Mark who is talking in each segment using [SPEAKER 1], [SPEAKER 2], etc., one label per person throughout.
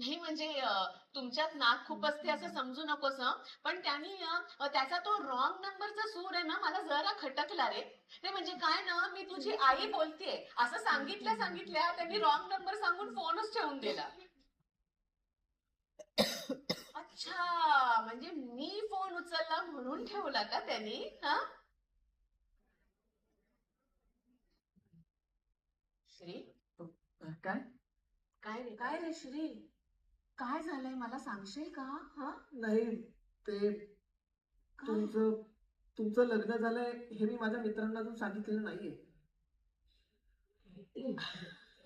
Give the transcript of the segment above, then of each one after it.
[SPEAKER 1] नाही म्हणजे तुमच्यात नाक खूप असते असं समजू नकोस. पण त्यांनी त्याचा तो रॉंग नंबरचा सूर आहे ना मला जरा खटकला रे. ते म्हणजे काय ना मी तुझी आई बोलतेय. असं सांगितल्या सांगितल्या त्यांनी रॉंग नंबर सांगून फोनच ठेवून दिला. अच्छा म्हणजे मी फोन उचलला म्हणून ठेवला का त्यांनी हा? श्री?
[SPEAKER 2] काय?
[SPEAKER 1] काय रे? काय रे श्री? काय झालंय? मला सांगशील का? हा?
[SPEAKER 2] नाही ते तुमचं तुमचं लग्न झालंय हे मी माझ्या मित्रांना अजून सांगितलेलं नाहीये.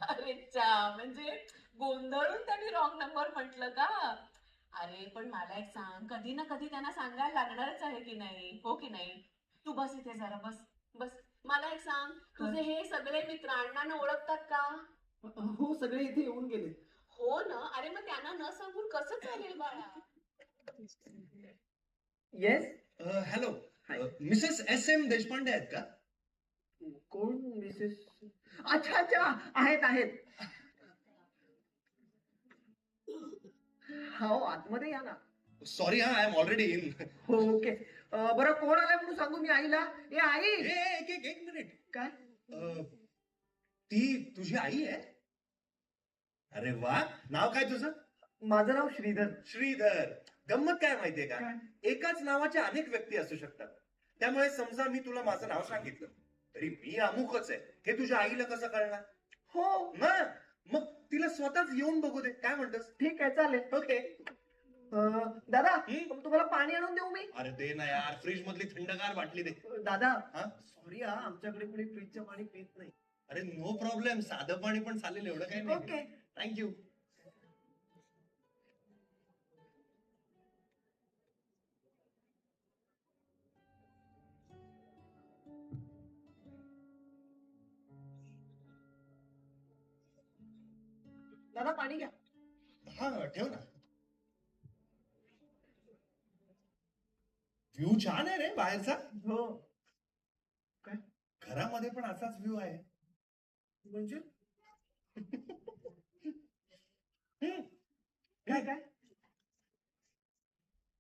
[SPEAKER 1] अरे चा म्हणजे गोंधळून त्यांनी रॉंग नंबर म्हटलं का? अरे पण मला एक सांग कधी ना कधी त्यांना सांगायला लागणारच आहे की नाही? हो की नाही? तू बस इथे जरा बस बस. मला एक सांग तुझे हे. सगळे मित्र अण्णांना ओळखतात का?
[SPEAKER 2] हो सगळे इथे येऊन गेले.
[SPEAKER 1] हो ना? अरे मग त्यांना न सांगून कसं चालेल बाळा?
[SPEAKER 2] Yes
[SPEAKER 3] hello. Mrs S M Deshpande आहेत का?
[SPEAKER 2] कोण मिसेस अच्छा अच्छा आहेत आहेत. हो आतमध्ये या ना.
[SPEAKER 3] सॉरी हा आय एम ऑलरेडी इन
[SPEAKER 2] हो ओके. बरं कोण आलाय म्हणून सांगू मी आईला? ए आई!
[SPEAKER 3] एक एक एक मिनिट.
[SPEAKER 2] काय?
[SPEAKER 3] अ, ती तुझी आई आहे? अरे वा. नाव काय तुझं?
[SPEAKER 2] माझं नाव श्रीधर.
[SPEAKER 3] श्रीधर. गंमत काय माहितीये का?
[SPEAKER 2] काय?
[SPEAKER 3] एकाच नावाच्या अनेक व्यक्ती असू शकतात. त्यामुळे समजा मी तुला माझं नाव सांगितलं तरी मी अमुकच आहे. हे तुझ्या आईला कसं कळणार?
[SPEAKER 2] हो.
[SPEAKER 3] ना? मग तिला स्वतःच येऊन बघू दे. काय म्हणतोस?
[SPEAKER 2] ठीक आहे चालेल.
[SPEAKER 3] ओके.
[SPEAKER 2] अं, दादा
[SPEAKER 3] हं?
[SPEAKER 2] तुम्हाला पाणी आणून देऊ मी?
[SPEAKER 3] अरे दे ना यार. फ्रीज मधली थंडगार बाटली दे.
[SPEAKER 2] दादा
[SPEAKER 3] हा?
[SPEAKER 2] सॉरी हा आमच्याकडे कुणी फ्रीजचं पाणी पित नाही.
[SPEAKER 3] अरे नो प्रॉब्लेम साधं पाणी पण चालेल एवढं काही नाही.
[SPEAKER 2] ओके
[SPEAKER 3] थँक्यू
[SPEAKER 2] दादा पाणी घ्या.
[SPEAKER 3] हा ठेव ना. व्ह्यू छान आहे रे बाहेरचा.
[SPEAKER 2] हो.
[SPEAKER 3] घरामध्ये पण असाच व्ह्यू आहे.
[SPEAKER 2] म्हणजे. काय काय?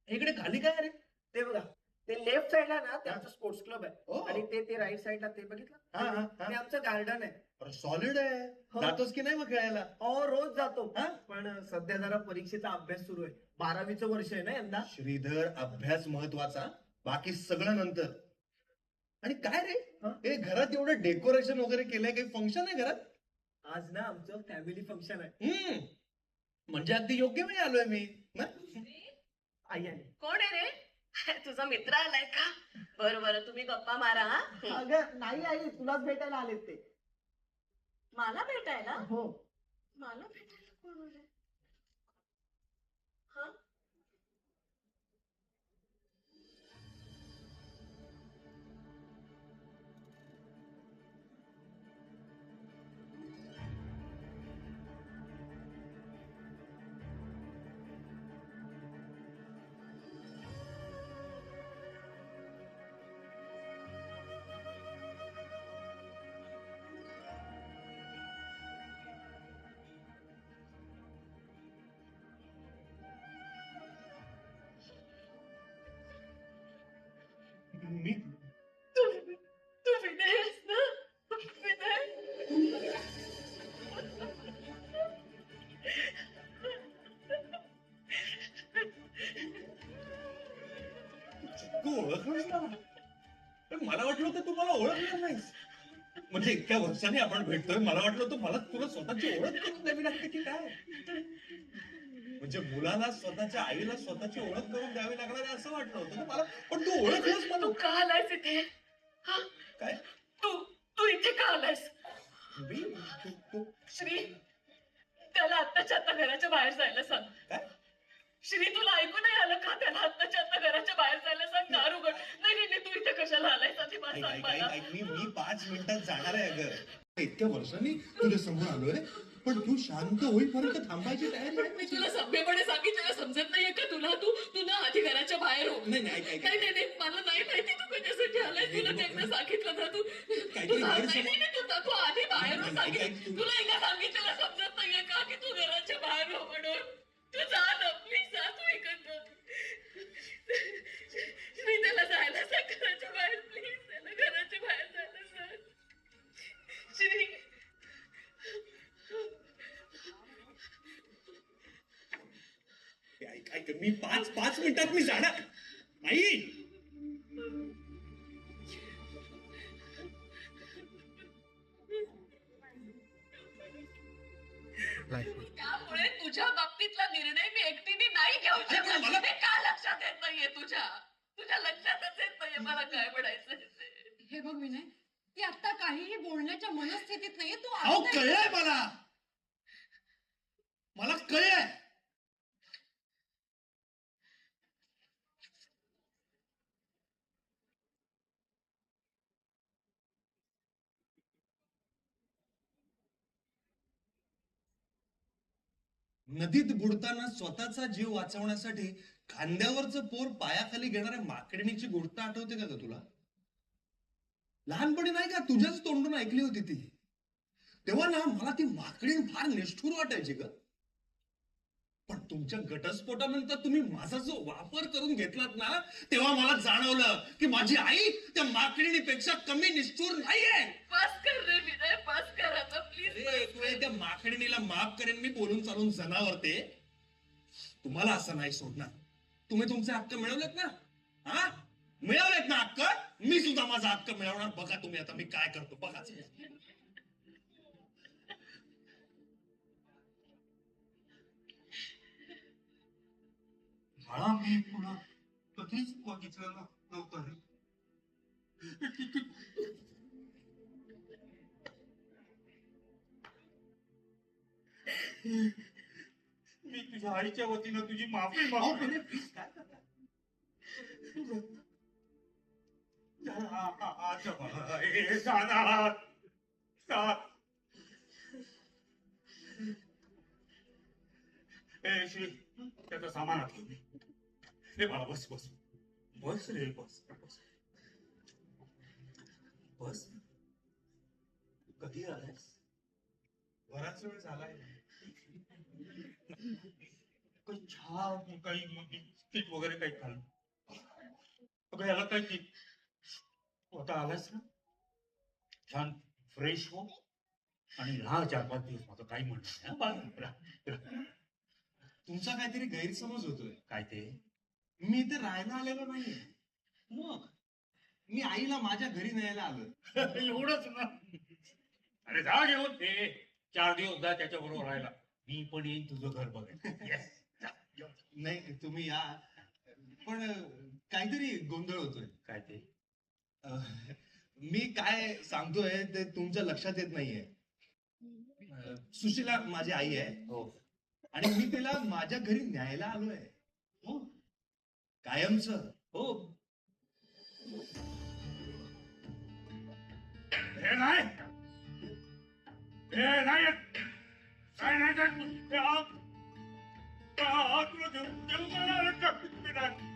[SPEAKER 3] इकडे खाली काय रे?
[SPEAKER 2] ते बघा ते लेफ्ट साइडला ना ते आमचं स्पोर्ट्स क्लब आहे.
[SPEAKER 3] ओ.
[SPEAKER 2] आणि ते ते राईट साइडला ते बघितलं?
[SPEAKER 3] हा, हा, हा.
[SPEAKER 2] ते आमचं गार्डन आहे.
[SPEAKER 3] सॉलिड आहे.
[SPEAKER 2] हो.
[SPEAKER 3] जातोस की नाही मग खेळायला?
[SPEAKER 2] हो रोज जातो.
[SPEAKER 3] हा?
[SPEAKER 2] पण सध्या जरा परीक्षेचा अभ्यास सुरू आहे. बारावीचं वर्ष आहे ना यंदा?
[SPEAKER 3] श्रीधर अभ्यास महत्त्वाचा. बाकी सगळं नंतर. आणि काय रे?
[SPEAKER 2] हा?
[SPEAKER 3] घरात एवढं डेकोरेशन वगैरे केलंय काही फंक्शन आहे घरात?
[SPEAKER 2] आज ना आमचं फॅमिली फंक्शन आहे.
[SPEAKER 3] हम्म. म्हणजे अगदी योग्य वेळी आलोय मी ना?
[SPEAKER 2] आई आली.
[SPEAKER 1] कोण आहे रे? तुझा मित्र आलाय का? बरं बरं तुम्ही गप्पा मारा हा.
[SPEAKER 2] अगं नाही आई तुलाच भेटायला आलेत ते.
[SPEAKER 1] मला भेटायला?
[SPEAKER 2] हो.
[SPEAKER 1] मला भेटायला कोण आलंय? तू
[SPEAKER 3] ओळखलंस ना पण मला वाटलं होतं तू मला ओळखलं नाहीस म्हणजे इतक्या वर्षांनी आपण भेटतोय मला वाटलं होतं मला तुला स्वतःची ओळख करून द्यावी लागते की काय? म्हणजे मुलाला स्वतःच्या आईला स्वतःची ओळख करून द्यावी लागणार आहे असं वाटलं होतं ना मला. पण तू ओळखलंस मला
[SPEAKER 1] तू का आलायस इथे? हा?
[SPEAKER 3] काय?
[SPEAKER 1] तू तू इथे का आलायस?
[SPEAKER 3] मी? तू- तू-
[SPEAKER 1] श्री त्याला आत्ताच्या आता घराच्या बाहेर जायला सांग.
[SPEAKER 3] काय?
[SPEAKER 1] श्री तुला ऐकू नाही आलं का? त्याला आत्ताच्या आता घराच्या बाहेर जायला सांग दार उघड नाही नाही नाही, तू इथे कशाला आलायस आधी मला
[SPEAKER 3] ऐक,
[SPEAKER 1] सांग
[SPEAKER 3] ऐक, ऐक,
[SPEAKER 1] मला
[SPEAKER 3] ऐक, मी मी पाच मिनिटात जाणार आहे अगं. इतक्या वर्षांनी तुझ्या समोर आलोय पण तू शांत होईपर्यंत थांबायची तयारी आहे
[SPEAKER 1] मी. तुला सभ्यपणे सांगितलेलं समजत नाहीये का तुला? तू तू ना आधी घराच्या बाहेर हो.
[SPEAKER 3] नाही नाही
[SPEAKER 1] नाही मला नाही माहिती तू कशासाठी आलाय तुला ते एकदा सांगितलं ना तू. तू सांग- नाही
[SPEAKER 3] गैरसमज-
[SPEAKER 1] नाही नाही, तू तू आधी बाहेर हो सांगितलं. तुला एकदा सांगितलेलं समजत
[SPEAKER 3] मी पाच पाच मिनिटात मी जाणार. आई!
[SPEAKER 1] त्यामुळे तुझ्या बाबतीतला निर्णय मी एकटीने नाही घेऊ शकत.
[SPEAKER 3] मला-
[SPEAKER 1] हे का लक्षात येत नाहीये तुझ्या? तुझ्या लक्षातच येत नाहीये मला काय म्हणायचं ते.
[SPEAKER 4] हे बघ विनय ती आता काहीही बोलण्याच्या मनस्थितीत नाहीये तू
[SPEAKER 3] कळलंय मला कळलंय नदीत बुडताना स्वतःचा जीव वाचवण्यासाठी खांद्यावरचं पोर पायाखाली घेणाऱ्या माकडणीची गोष्ट आठवते का ग तुला? लहानपणी नाही का तुझ्याच तोंडून ऐकली होती ती? तेव्हा ना मला ती माकडीण फार निष्ठुर वाटायची ग. पण तुमच्या घटस्फोटानंतर तुम्ही माझा जो वापर करून घेतलात ना तेव्हा मला जाणवलं की माझी आई त्या माकडीणीपेक्षा कमी निष्ठुर नाहीये.
[SPEAKER 1] बस कर रे विनय बस कर आता प्लीज
[SPEAKER 3] अरे एक वेळ त्या माकडीणीला माफ करेन मी बोलून चालून जनावर ते. तुम्हाला असं नाही सोडणार. तुम्ही तुमचे हक्क मिळवलेत ना? हा? मिळवलेत ना हक्क? मी सुद्धा माझा हक्क मिळवणार. बघा तुम्ही आता मी काय करतो. बघा.
[SPEAKER 5] मला पुन्हा कधीच बघितलं नव्हतं मी तुझ्या आईच्या वतीनं तुझी माफी मागतो ए, दादा दा- त्याचं सामान आठवून रे ए बाळा बस बस बस रे बस बस बस कधी आलायस? बराच वेळ झालाय. काही चहा काही बिस्किट वगैरे काही खाल्लं. अगं याला काय की आता आलास ना? छान फ्रेश हो. आणि राहा चार पाच दिवस माझं काही म्हणणं
[SPEAKER 3] तुमचा काहीतरी गैरसमज होतोय.
[SPEAKER 5] काय ते?
[SPEAKER 3] मी इथे राहायला आलेलो नाहीये. मग मी आईला माझ्या घरी न्यायला आलो.
[SPEAKER 5] एवढंच ना. अरे जा घेऊन ते. चार दिवस जा त्याच्या बरोबर राहायला. मी पण येईन तुझं घर बघायला.
[SPEAKER 3] नाही तुम्ही या. पण काहीतरी गोंधळ होतोय.
[SPEAKER 5] काय ते?
[SPEAKER 3] मी काय सांगतोय ते तुमच्या लक्षात येत नाहीये. सुशीला माझी आई आहे.
[SPEAKER 5] हो.
[SPEAKER 3] आणि मी तिला माझ्या घरी न्यायला आलोय. हो. कायमच हो
[SPEAKER 5] हे नाही हे नाही काय नाही काय हे आत- आ- आतमध्ये घेऊन- घेऊन जाणार का? मी नाही.